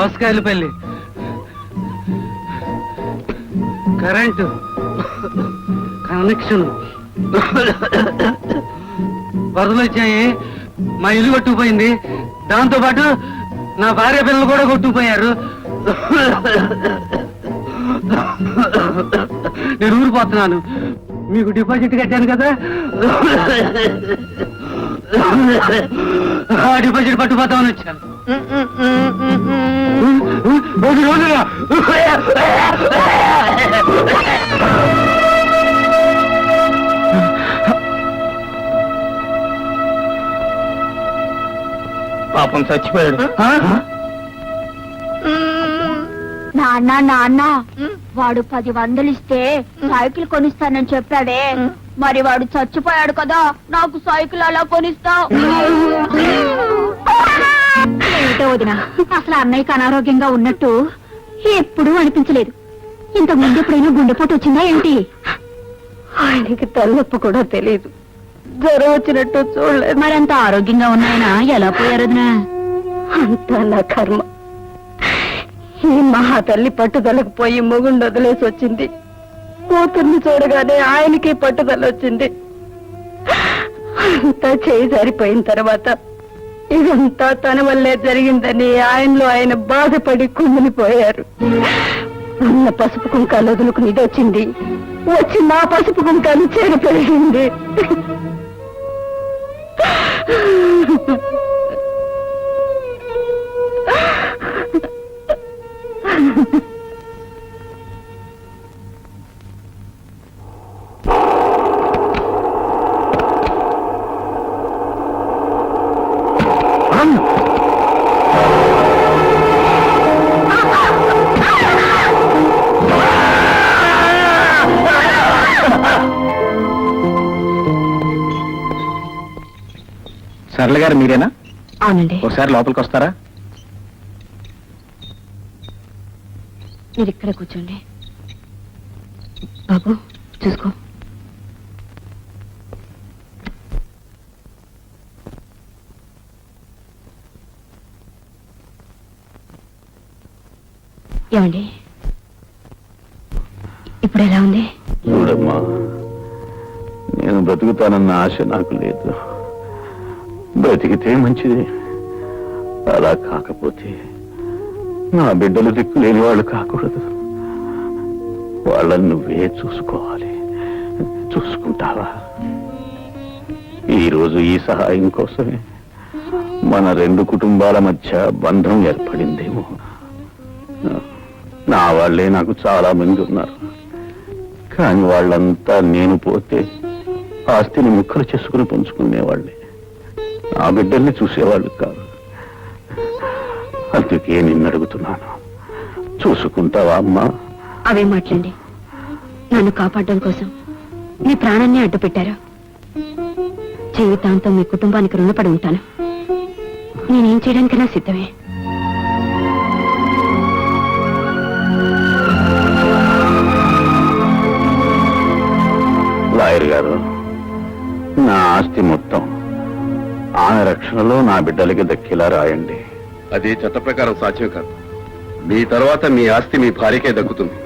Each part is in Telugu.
దోసకాయలపల్లి కరెంటు. కనెక్షన్. వరదలు వచ్చాయి మా ఇల్లు కొట్టుకుపోయింది. దాంతో పాటు నా భార్య పిల్లలు కూడా కొట్టుకుపోయారు. నేను ఊరిపోతున్నాను మీకు డిపాజిట్ కట్టాను కదా? ఆ డిపాజిట్ పట్టుకుపోతామని వచ్చాను. పాపం చచ్చిపోయాడు. నాన్న నాన్న వాడు పది వందలు ఇస్తే సైకిల్ కొనిస్తానని చెప్పాడే. మరి వాడు చచ్చిపోయాడు కదా నాకు సైకిల్ అలా కొనిస్తావు. ఏమిటో వదిన? అసలు అన్నయ్యకి అనారోగ్యంగా ఉన్నట్టు ఎప్పుడూ అనిపించలేదు. ఇంత ముందు ఎప్పుడైనా గుండెపోటు వచ్చిందా ఏంటి? ఆయనకి తలనొప్పి కూడా తెలియదు జ్వరం వచ్చినట్టు చూడలేదు. మరంత ఆరోగ్యంగా ఉన్నాయన? ఎలా పోయారు వదినా? అంతా నా కర్మ. ఈ మహా తల్లి పట్టుదలకు పోయి మొగుండు వదిలేసి వచ్చింది. కూతుర్ని చూడగానే ఆయనకి పట్టుదల వచ్చింది. అంతా చేయి సరిపోయిన తర్వాత ఇదంతా తన వల్లే జరిగిందని ఆయనలో ఆయన బాధపడి కుమ్మినిపోయారు అన్న పసుపు కుంకాలు వదులుకుని ఇది వచ్చింది వచ్చి నా పసుపు కుంకాలు చెడు సరళ గారు మీరేనా? అవునండి. ఒకసారి లోపలికి వస్తారా? మీరు ఇక్కడ కూర్చోండి. బాబు చూసుకో. ఏమండి? ఇప్పుడు ఎలా ఉంది? చూడమ్మా నేను బ్రతుకుతానన్న ఆశ నాకు లేదు. బ్రతికితే మంచిది. అలా కాకపోతే నా బిడ్డలు దిక్కు లేని వాళ్ళు కాకూడదు. వాళ్ళని నువ్వే చూసుకోవాలి. చూసుకుంటావా? ఈరోజు ఈ సహాయం కోసమే మన రెండు కుటుంబాల మధ్య బంధం ఏర్పడిందేమో. నా వాళ్ళే నాకు చాలా మంది ఉన్నారు. కానీ వాళ్ళంతా నేను పోతే ఆస్తిని ముక్కలు చేసుకుని పంచుకునేవాళ్ళే. నా బిడ్డల్ని చూసేవాళ్ళు కాదు. అందుకే నిన్ను అడుగుతున్నాను. చూసుకుంటావా అమ్మా? అవే మాట్లాడి. నన్ను కాపాడడం కోసం మీ ప్రాణాన్ని అడ్డు పెట్టారా జీవితాంతం మీ కుటుంబానికి రుణపడి ఉంటాను. నేనేం చేయడానికైనా సిద్ధమే. రక్షణలో నా బిడ్డలకి దక్కేలా రాయండి. అది చట్ట ప్రకారం సాధ్యం కాదు. మీ తర్వాత మీ ఆస్తి మీ భార్యకే దక్కుతుంది.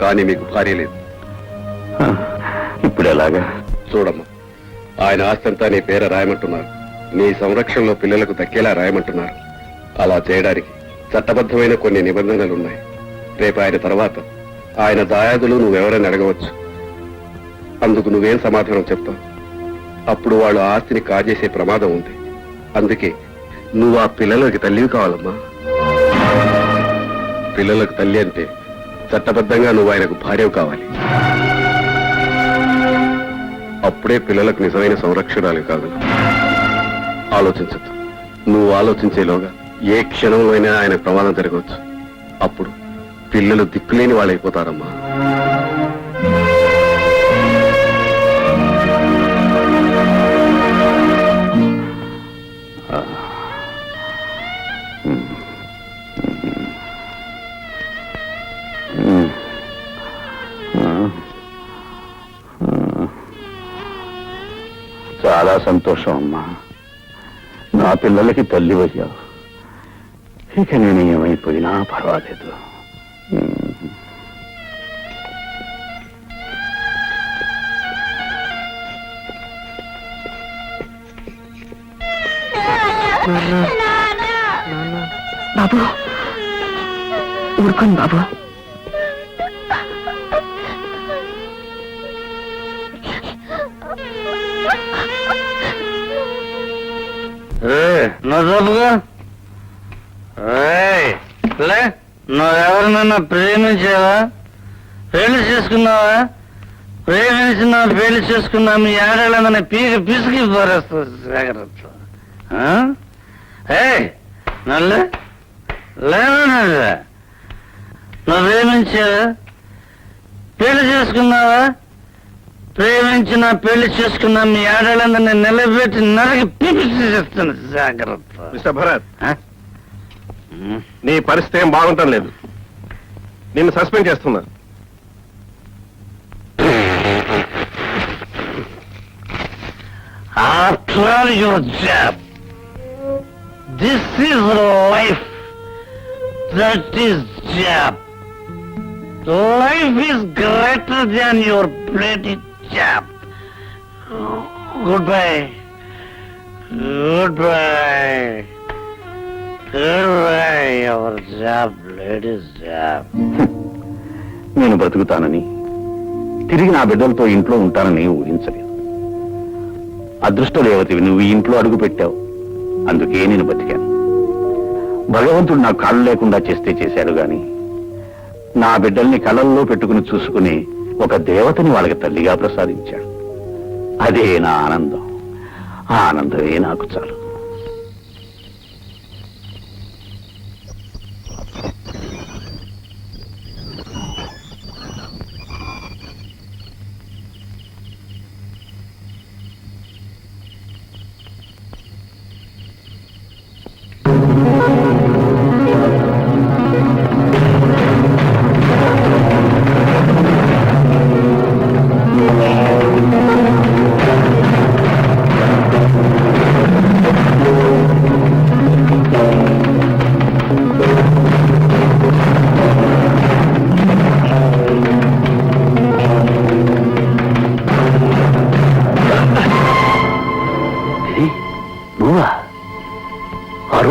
కానీ మీకు భార్య లేదు. ఇప్పుడు ఎలాగా? చూడమ్మా ఆయన ఆస్తి అంతా నీ పేర రాయమంటున్నారు. నీ సంరక్షణలో పిల్లలకు దక్కేలా రాయమంటున్నారు. అలా చేయడానికి చట్టబద్ధమైన కొన్ని నిబంధనలు ఉన్నాయి రేపు ఆయన తర్వాత ఆయన దాయాదులు నువ్వెవరని అడగవచ్చు. అందుకు నువ్వేం సమాధానం చెప్తావు? అప్పుడు వాళ్ళు ఆస్తిని కాజేసే ప్రమాదం ఉంది. అందుకే నువ్వు ఆ పిల్లలకి తల్లివి కావాలమ్మా. పిల్లలకు తల్లి అంటే చట్టబద్ధంగా నువ్వు ఆయనకు భార్యవు కావాలి. అప్పుడే పిల్లలకు నిజమైన సంరక్షణాలు కాదు. ఆలోచించద్దు. నువ్వు ఆలోచించేలోగా ఏ క్షణంలో అయినా ఆయన ప్రమాదం జరగవచ్చు. అప్పుడు పిల్లలు దిక్కులేని వాళ్ళైపోతారమ్మా. చాలా సంతోషం అమ్మా. నా పిల్లలకి తల్లి అయ్యావు ఇక నేను ఏమైపోయినా పర్వాలేదు. బాబు. ఊరుకోండి బాబు. నువ్వుగా లే నువ్వెవరినన్నా ప్రేమించావా? పెళ్ళి చేసుకున్నావా? ప్రేమించినా పెళ్ళి చేసుకున్నా మీ ఆడేళ్ళందరినీ పీక పిసికి పారేస్తుంది జాగ్రత్త? ఏయ్ నల్లే లేదా నువ్వు ప్రేమించావా పెళ్ళి చేసుకున్నావా? ప్రేమించిన పెళ్ళి చేసుకున్న మీ ఆడలందరినీ నిలబెట్టి నరకి పిలిచి చేస్తాను జాగ్రత్త మిస్టర్ భరత్ ఆ? నీ పరిస్థితి ఏం బాగుంటం లేదు నిన్ను సస్పెండ్ చేస్తున్నా After your job, this is life. That is job. Life is greater than your bloody job. Goodbye. Goodbye. Goodbye, your job, ladies' job. నేను బతుకుతానని తిరిగి నా బిడ్డలతో ఇంట్లో ఉంటానని ఊహించలేదు అదృష్టదేవతివి నువ్వు ఈ ఇంట్లో అడుగు పెట్టావు అందుకే నేను బతికాను భగవంతుడు నా కాళ్ళు లేకుండా చేస్తే చేశాడు గాని నా బిడ్డల్ని కళ్ళల్లో పెట్టుకుని చూసుకుని ఒక దేవతని వాళ్ళకి తల్లిగా ప్రసాదించాడు. అదే నా ఆనందం. ఆ ఆనందమే నాకు చాలు.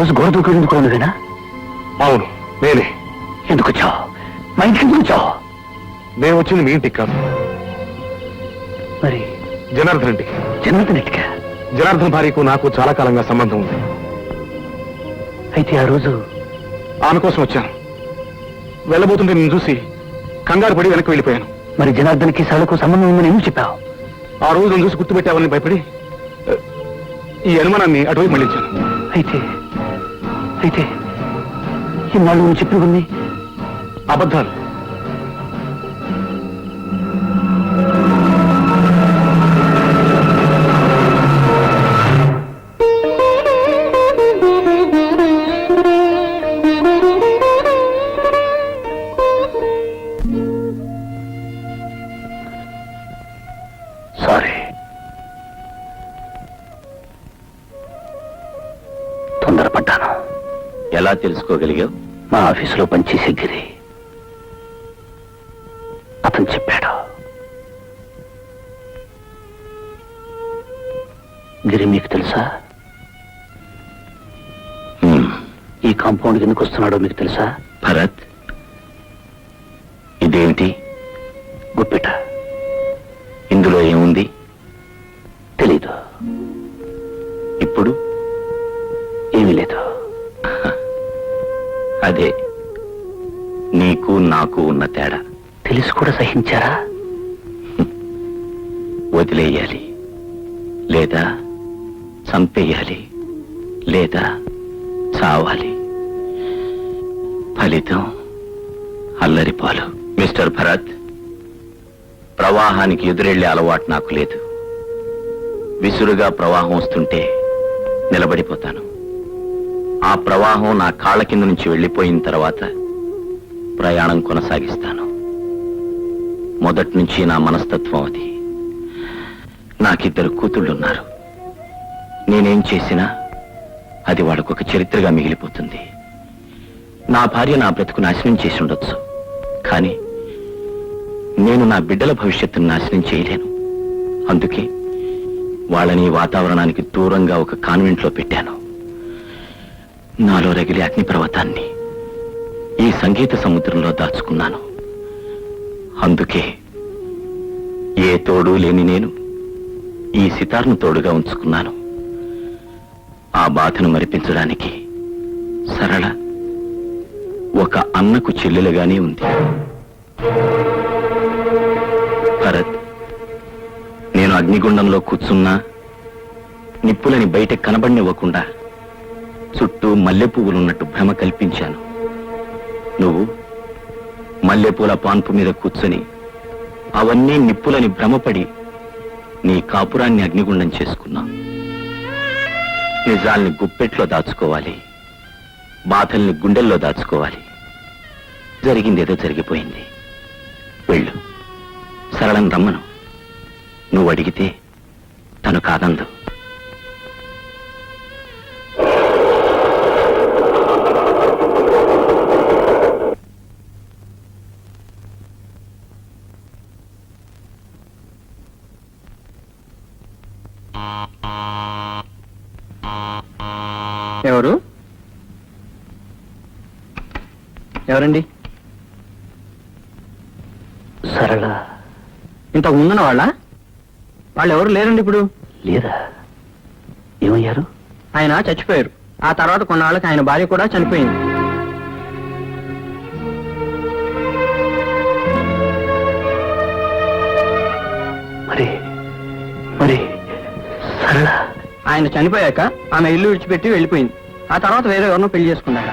రోజు గోడ దూకుడు ఎందుకు ఉన్నదేనా అవును నేనే. ఎందుకు వచ్చావు? మా ఇంటికి ఎందుకు వచ్చావు? నేను వచ్చింది మీ ఇంటికి కాదు. మరి? జనార్దన్ ఇంటికి. జనార్దన్ ఇంటికా? జనార్దన్ భార్యకు నాకు చాలా కాలంగా సంబంధం ఉంది. అయితే ఆ రోజు ఆమె కోసం వచ్చాను. వెళ్ళబోతుంటే నేను చూసి కంగారు పడి వెనక్కి వెళ్ళిపోయాను. మరి జనార్దన్కి సభలకు సంబంధం ఉందని ఎందుకు చెప్పావు? ఆ రోజు నన్ను చూసి గుర్తుపెట్టావని భయపడి ఈ అనుమానాన్ని అటువైపు మళ్ళించాను. అయితే అయితే ఇన్నాళ్ళు నువ్వు చెప్పినవన్నీ అబద్ధాలు. ఎలా తెలుసుకోగలిగావు? మా ఆఫీసులో పనిచేసే గిరి. అతను చెప్పాడు. గిరి మీకు తెలుసా? ఈ కాంపౌండ్ ఎందుకు వస్తున్నాడో మీకు తెలుసా? భరత్ ఇదేమిటి ఫలితం అల్లరిపాలు మిస్టర్ భరత్ ప్రవాహానికి ఎదురెళ్ళే అలవాటు నాకు లేదు. విసురుగా ప్రవాహం వస్తుంటే నిలబడిపోతాను. ఆ ప్రవాహం నా కాళ్ళ కింద నుంచి వెళ్ళిపోయిన తర్వాత ప్రయాణం కొనసాగిస్తాను. మొదటి నుంచి నా మనస్తత్వం అది. నాకిద్దరు కూతుళ్ళున్నారు. నేనేం చేసినా అది వాళ్ళకొక చరిత్రగా మిగిలిపోతుంది. నా భార్య నా బ్రతుకు నాశనం చేసి ఉండొచ్చు. కానీ నేను నా బిడ్డల భవిష్యత్తును నాశనం చేయలేను. అందుకే వాళ్ళని వాతావరణానికి దూరంగా ఒక కాన్వెంట్లో పెట్టాను. నాలో రగిలే అగ్నిపర్వతాన్ని ఈ సంగీత సముద్రంలో దాచుకున్నాను. అందుకే ఏ తోడు లేని నేను ఈ సితార్ను తోడుగా ఉంచుకున్నాను. ఆ బాధను మరిపించడానికి సరళ ఒక అన్నకు చెల్లెలుగానే ఉంది. భరత్ నేను అగ్నిగుండంలో కూర్చున్నా నిప్పులని బయట కనబడినివ్వకుండా చుట్టూ మల్లె పువ్వులున్నట్టు భ్రమ కల్పించాను. నువ్వు మల్లెపూల పాన్పు మీద కూర్చొని అవన్నీ నిప్పులని భ్రమపడి నీ కాపురాన్ని అగ్నిగుండం చేసుకున్నావు నిజాల్ని గుప్పెట్లో దాచుకోవాలి బాధల్ని గుండెల్లో దాచుకోవాలి. జరిగిందేదో జరిగిపోయింది. వెళ్ళు. సరళం రమ్మను. నువ్వు అడిగితే తను కాదందు. ఎవరు? ఎవరండి సరళ ఇంతకు ముందున్న వాళ్ళ? వాళ్ళు ఎవరు లేరండి ఇప్పుడు? లేదా? ఏమయ్యారు? ఆయన చచ్చిపోయారు. ఆ తర్వాత కొన్నాళ్ళకి ఆయన భార్య కూడా చనిపోయింది. మరి మరి సరళ? ఆయన చనిపోయాక ఆమె ఇల్లు విడిచిపెట్టి వెళ్ళిపోయింది. ఆ తర్వాత వేరే ఎవరినో పెళ్ళి చేసుకున్నాడు.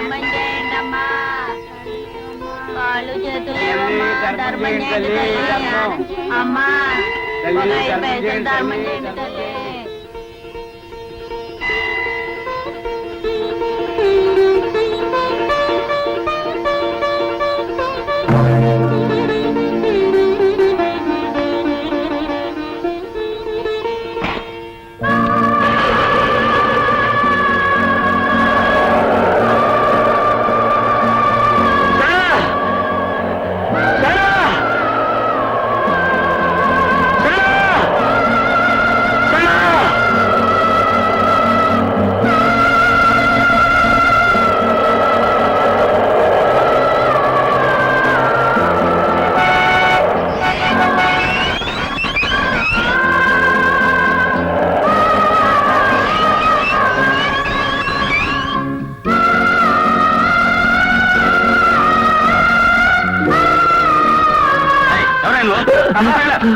ధర్మం చేయండి అమ్మా కాళ్ళు చేతులు చేయండి. అమ్మా. ధర్మం. చేయండి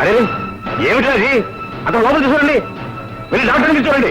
అరే ఏమిటి అది అతను లోపల చూడండి వెళ్ళి డాక్టర్ని చూడండి.